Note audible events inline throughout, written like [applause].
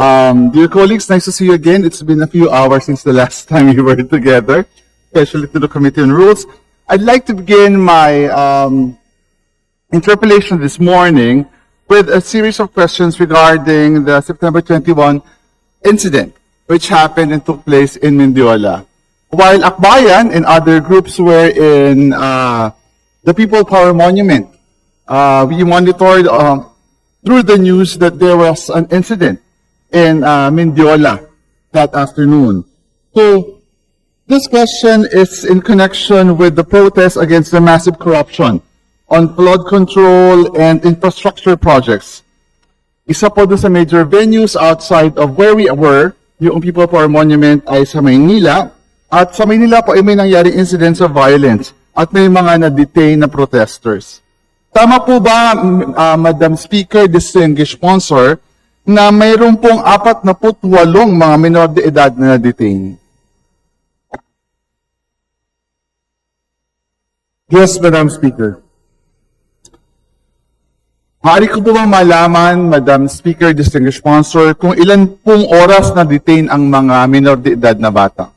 Um, dear colleagues, nice to see you again. It's been a few hours since the last [laughs] time we were together, especially to the Committee on Rules. I'd like to begin my um, interpellation this morning with a series of questions regarding the September 21 incident, which happened and took place in Mindiola. While Akbayan and other groups were in uh, the People Power Monument, uh, we monitored uh, through the news that there was an incident in uh, Mendiola that afternoon. So, this question is in connection with the protest against the massive corruption on flood control and infrastructure projects. Isa po doon sa major venues outside of where we were, yung People Power Monument ay sa Maynila. At sa Maynila po ay may nangyaring incidents of violence at may mga na-detain na protesters. Tama po ba, ah, Madam Speaker, distinguished sponsor, na mayroon pong apat na putwalong mga minor de edad na na-detain? Yes, Madam Speaker. Maaari ko po bang malaman, Madam Speaker, distinguished sponsor, kung ilan pong oras na detain ang mga minor de edad na bata?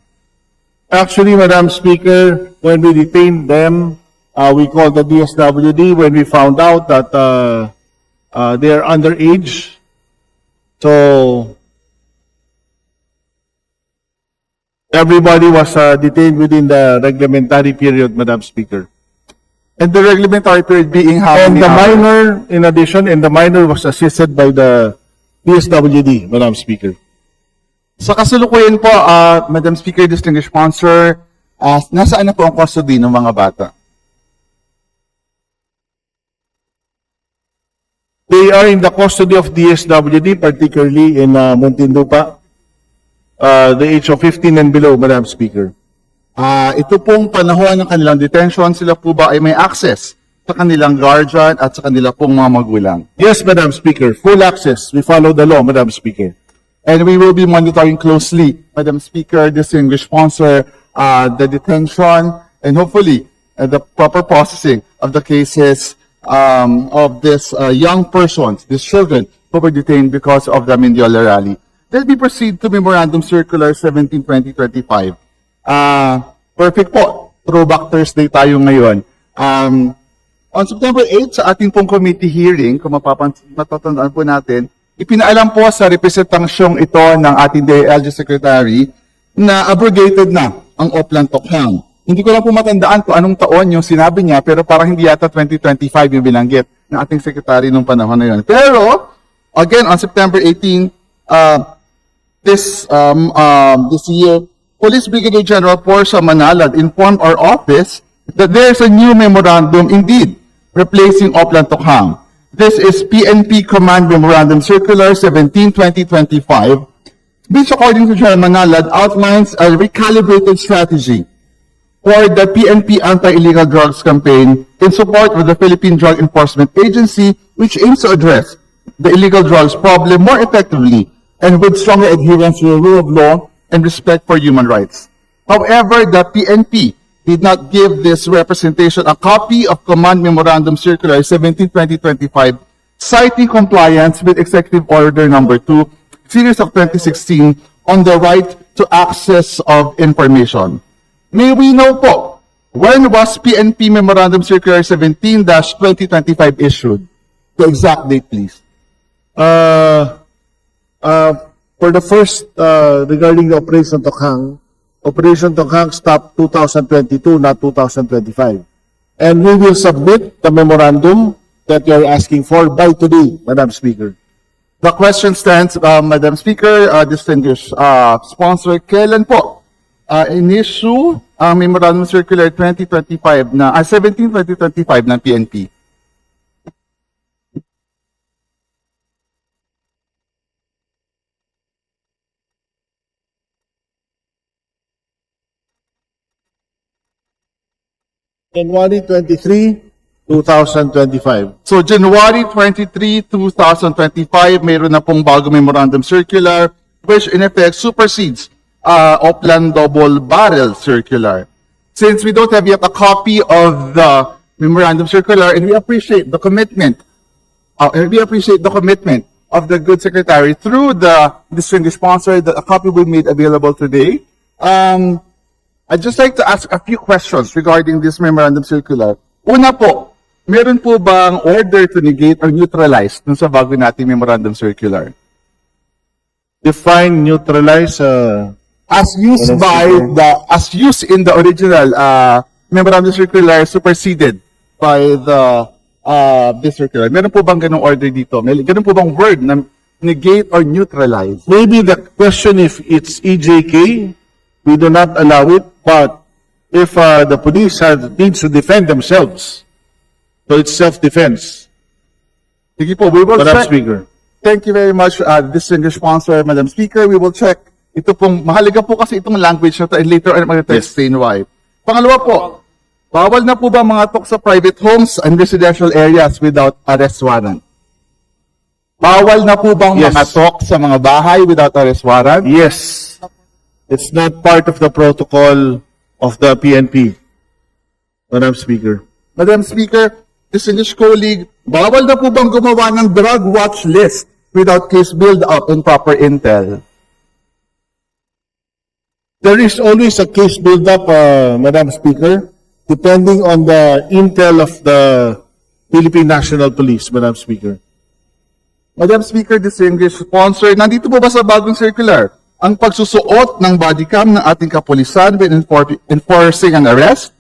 Actually, Madam Speaker, when we detained them, uh, we called the DSWD when we found out that uh, uh, they are underage. So, everybody was uh, detained within the reglementary period, Madam Speaker. And the reglementary period being how And the hours? minor, in addition, and the minor was assisted by the DSWD, Madam Speaker. Sa kasalukuyan po, ah, Madam Speaker, distinguished sponsor, ah, nasaan na po ang custody ng mga bata? They are in the custody of DSWD, particularly in uh, Muntinlupa, uh, the age of 15 and below, Madam Speaker. Ah, ito pong panahon ng kanilang detention, sila po ba ay may access sa kanilang guardian at sa kanila pong mga magulang? Yes, Madam Speaker, full access. We follow the law, Madam Speaker. And we will be monitoring closely, Madam Speaker, distinguished sponsor, uh, the detention and hopefully uh, the proper processing of the cases um, of these uh, young persons, these children who were detained because of the Mindiola rally. Let me proceed to Memorandum Circular 17-2025. Ah, perfect po. Throwback Thursday tayo ngayon. Um, On September 8, sa ating pong committee hearing, kung mapapansin, matatandaan po natin, ipinaalam po sa representasyong ito ng ating DLG Secretary na abrogated na ang Oplan Tokhang. Hindi ko lang po matandaan kung anong taon yung sinabi niya, pero parang hindi yata 2025 yung binanggit ng ating secretary nung panahon na yun. Pero, again, on September 18, uh, this um, um, this year, Police Brigadier General Portia Manalad informed our office that there's a new memorandum indeed replacing Oplan Tokhang. This is PNP Command Memorandum Circular 17-2025, which according to General Manalad outlines a recalibrated strategy for the PNP anti-illegal drugs campaign in support of the Philippine Drug Enforcement Agency, which aims to address the illegal drugs problem more effectively and with stronger adherence to the rule of law and respect for human rights. However, the PNP did not give this representation a copy of Command Memorandum Circular 17-2025, citing compliance with Executive Order Number 2, Series of 2016, on the right to access of information. May we know po, when was PNP Memorandum Circular 17-2025 issued? The exact date, please. Uh, uh, for the first, uh, regarding the Operation Tokhang, Operation Tokhang stopped 2022, not 2025. And we will submit the memorandum that you are asking for by today, Madam Speaker. The question stands, uh, Madam Speaker, uh, distinguished uh, sponsor, kailan po uh, in-issue ang Memorandum Circular 2025 na, ah, 17-2025 ng PNP? January 23, 2025. So January 23, 2025, mayroon na pong bago memorandum circular which in effect supersedes uh, Oplan Double Barrel Circular. Since we don't have yet a copy of the memorandum circular and we appreciate the commitment uh, and we appreciate the commitment of the good secretary through the distinguished sponsor. The, a copy will be made available today. Um, I'd just like to ask a few questions regarding this memorandum circular. Una po, meron po bang order to negate or neutralize dun sa bago nating memorandum circular? Define, neutralize, uh, As used Madam by Speaker. the, as used in the original uh, memorandum circular superseded by the uh, this circular. Meron po bang ganong order dito? May ganun po bang word na negate or neutralize? maybe the question if it's EJK, we do not allow it, but if uh, the police has, needs to defend themselves, so it's self-defense, Sige po, we will Madam check. Speaker. Thank you very much, uh, distinguished sponsor, Madam Speaker. We will check. Ito pong, mahalaga po kasi itong language na to and later on, I'm going to Yes. why. Pangalawa po, bawal na po ba mga tok sa private homes and residential areas without arrest warrant? Bawal na po bang Yes. mga tok sa mga bahay without arrest warrant? Yes, it's not part of the protocol of the PNP, Madam Speaker. Madam Speaker, distinguished colleague, bawal na po bang gumawa ng drug watch list without case build-up and proper intel? There is always a case build-up, uh, Madam Speaker, depending on the intel of the Philippine National Police, Madam Speaker. Madam Speaker, distinguished sponsor, nandito po ba sa bagong circular ang pagsusuot ng body cam ng ating kapulisan when enfor- enforcing an arrest?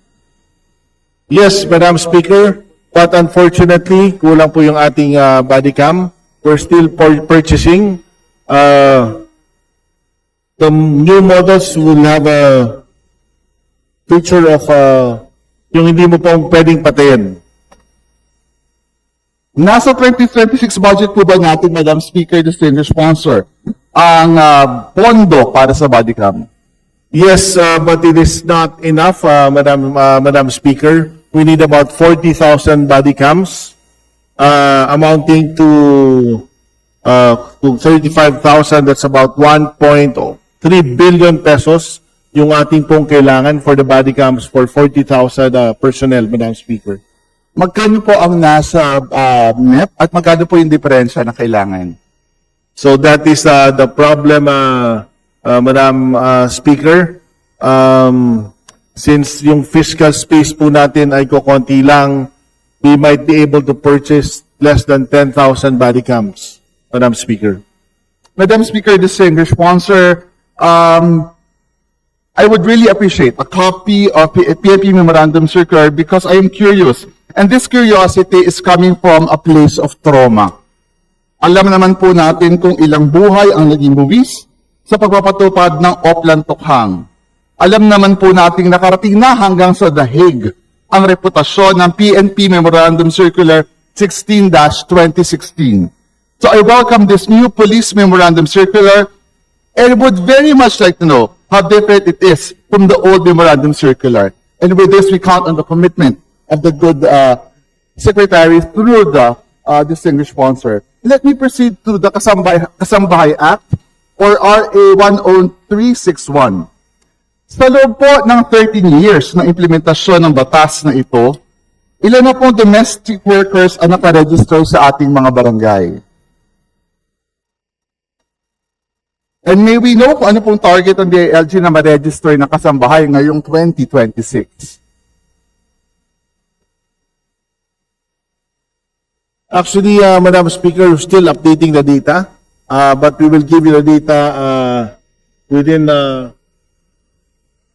Yes, Madam Speaker, but unfortunately, kulang po yung ating uh, body cam. We're still pur- purchasing. Uh, the new models will have a feature of uh, yung hindi mo pong pwedeng patayin. Nasa 2026 budget po ba natin, Madam Speaker, distinguished sponsor, ang ah, pondo para sa body cam? Yes, uh, but it is not enough, uh, Madam, uh, Madam Speaker. We need about 40,000 body cams, uh, amounting to, uh, to 35,000. That's about 1.3 billion pesos yung ating pong kailangan for the body cams for 40,000 uh, personnel, Madam Speaker. Magkano po ang nasa ah, NEP at magkano po yung diferensya na kailangan? So that is uh, the problem, uh, uh, Madam uh, Speaker. Um, since yung fiscal space po natin ay kukonti lang, we might be able to purchase less than 10,000 body cams, Madam Speaker. Madam Speaker, distinguished sponsor, um, I would really appreciate a copy of P- PNP Memorandum Circular because I am curious. And this curiosity is coming from a place of trauma. Alam naman po natin kung ilang buhay ang naging buwis sa pagpapatupad ng Oplan Tokhang. Alam naman po nating nakarating na hanggang sa Hague ang reputasyon ng PNP Memorandum Circular 16-2016. So I welcome this new police memorandum circular and would very much like to know how different it is from the old memorandum circular. And with this, we count on the commitment of the good uh, secretary through the uh, distinguished sponsor. Let me proceed to the Kasambahay, Kasambahay Act or RA 10361. Sa loob po ng 13 years ng implementasyon ng batas na ito, ilan na pong domestic workers ang nakaregister sa ating mga barangay? And may we know kung ano pong target ng DILG na ma-register ng kasambahay ngayong 2026? Actually, uh, Madam Speaker, we're still updating the data, uh, but we will give you the data uh, within, uh,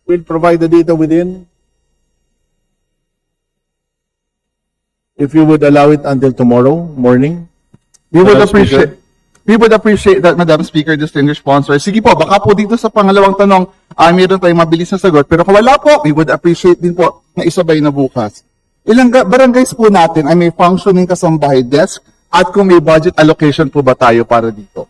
we'll provide the data within, if you would allow it until tomorrow morning. We would appreciate We would appreciate that, Madam Speaker, distinguished sponsor. Sige po, baka po dito sa pangalawang tanong, ah, meron tayong mabilis na sagot. Pero kung wala po, we would appreciate din po na isabay na bukas. Ilang ga- barangays po natin ay may functioning kasambahay desk at kung may budget allocation po ba tayo para dito?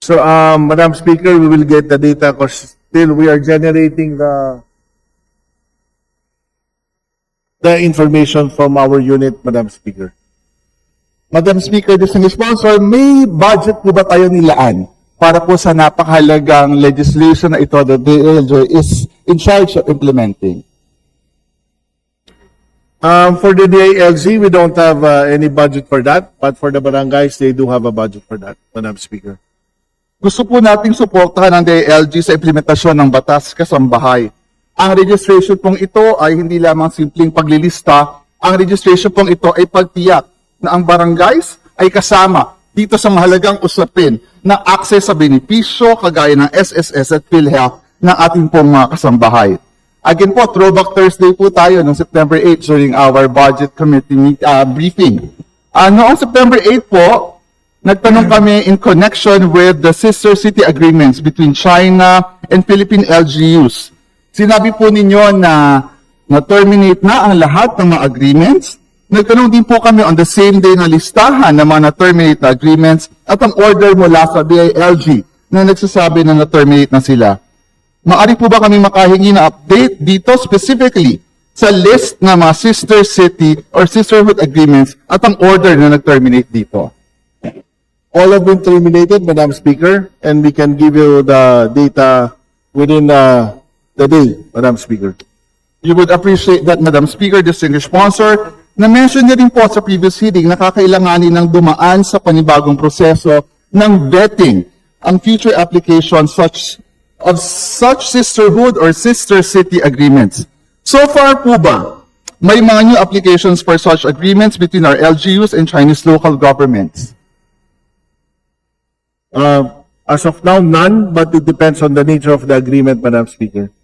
So, um, Madam Speaker, we will get the data because still we are generating the the information from our unit, Madam Speaker. Madam Speaker, distinguished sponsor, may budget po ba tayo nilaan para po sa napakahalagang legislation na ito that the DLJ is in charge of implementing? Um, for the DILG, we don't have uh, any budget for that, but for the barangays, they do have a budget for that, Madam Speaker. Gusto po nating suportahan ang DILG sa implementasyon ng batas kasambahay. Ang registration pong ito ay hindi lamang simpleng paglilista, ang registration pong ito ay pagtiyak na ang barangays ay kasama dito sa mahalagang usapin na access sa benepisyo kagaya ng SSS at PhilHealth ng ating pong mga kasambahay. Again po, Throwback Thursday po tayo noong September 8 during our budget committee meet, uh, briefing. Uh, noong September 8 po, nagtanong kami in connection with the sister city agreements between China and Philippine LGUs. Sinabi po ninyo na na-terminate na ang lahat ng mga agreements. Nagtanong din po kami on the same day na listahan ng mga na-terminate na agreements at ang order mula sa BILG na nagsasabi na na-terminate na sila. Maari po ba kami makahingi na update dito specifically sa list ng mga sister city or sisterhood agreements at ang order na nag-terminate dito? All have been terminated, Madam Speaker, and we can give you the data within uh, the day, Madam Speaker. You would appreciate that, Madam Speaker, distinguished sponsor, na-mention niyo rin po sa previous hearing na kakailanganin ng dumaan sa panibagong proseso ng vetting ang future applications such of such sisterhood or sister city agreements. So far po ba, may mga new applications for such agreements between our LGUs and Chinese local governments? Uh, as of now, none, but it depends on the nature of the agreement, Madam Speaker.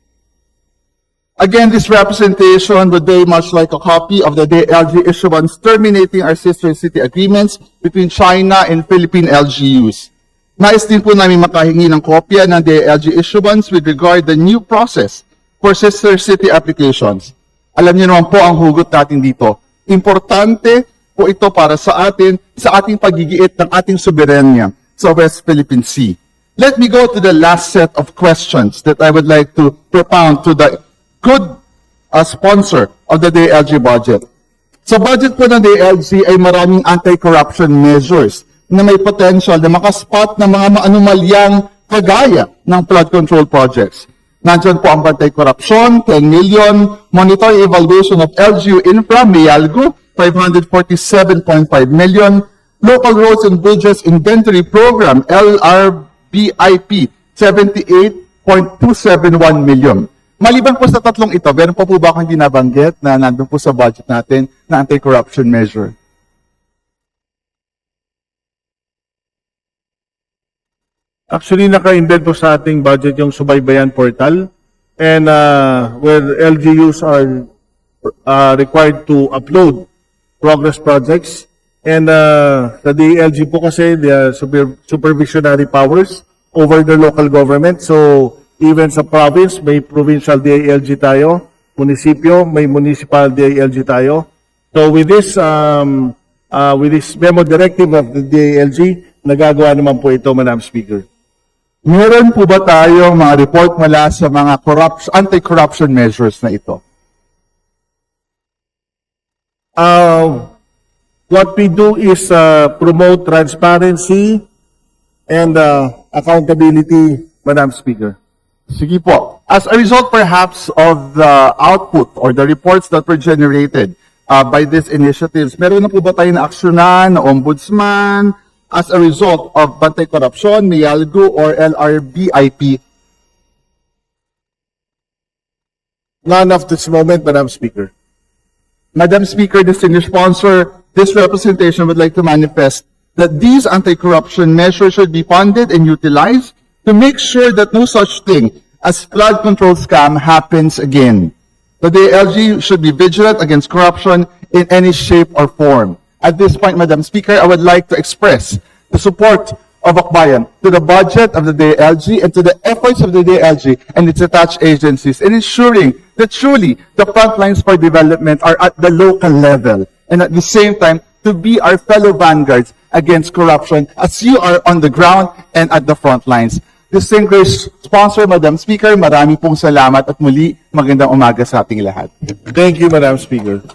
Again, this representation would very much like a copy of the LG issuance terminating our sister city agreements between China and Philippine LGUs. Nais din po namin makahingi ng kopya ng DLG issuance with regard the new process for sister city applications. Alam niyo naman po ang hugot natin dito. Importante po ito para sa atin, sa ating pagigiit ng ating soberanya sa West Philippine Sea. Let me go to the last set of questions that I would like to propound to the good uh, sponsor of the DLG budget. Sa budget po ng DLG ay maraming anti-corruption measures na may potential na makaspot ng mga maanumalyang kagaya ng flood control projects. Nandiyan po ang anti-corruption, 10 million, monitoring evaluation of LGU infra, Mayalgo, 547.5 million, local roads and bridges inventory program, LRBIP, 78.271 million. Maliban po sa tatlong ito, meron pa po ba akong hindi nabanggit na nandun po sa budget natin na anti-corruption measure? Actually, naka-embed po sa ating budget yung Subaybayan Portal and uh, where LGUs are uh, required to upload progress projects. And uh, sa DLG po kasi, are super, supervisionary powers over the local government. So, even sa province, may provincial DILG tayo. Munisipyo, may municipal DILG tayo. So, with this, um, uh, with this memo directive of the DILG, nagagawa naman po ito, Madam Speaker. Meron po ba tayong mga report mula sa mga corruption, anti-corruption measures na ito? Uh, what we do is uh, promote transparency and uh, accountability, Madam Speaker. Sige po. As a result perhaps of the output or the reports that were generated uh, by these initiatives, meron na po ba tayo na aksyonan, na ombudsman, as a result of Bantay Corruption, Mialgo, or LRBIP? None of this moment, Madam Speaker. Madam Speaker, distinguished sponsor, this representation would like to manifest that these anti-corruption measures should be funded and utilized to make sure that no such thing as flood control scam happens again. The DLG should be vigilant against corruption in any shape or form. At this point, Madam Speaker, I would like to express the support of Akbayan to the budget of the DLG and to the efforts of the DLG and its attached agencies in ensuring that truly the front lines for development are at the local level and at the same time to be our fellow vanguards against corruption as you are on the ground and at the front lines. Distinguished sponsor, Madam Speaker, marami pong salamat at muli magandang umaga sa ating lahat. Thank you, Madam Speaker.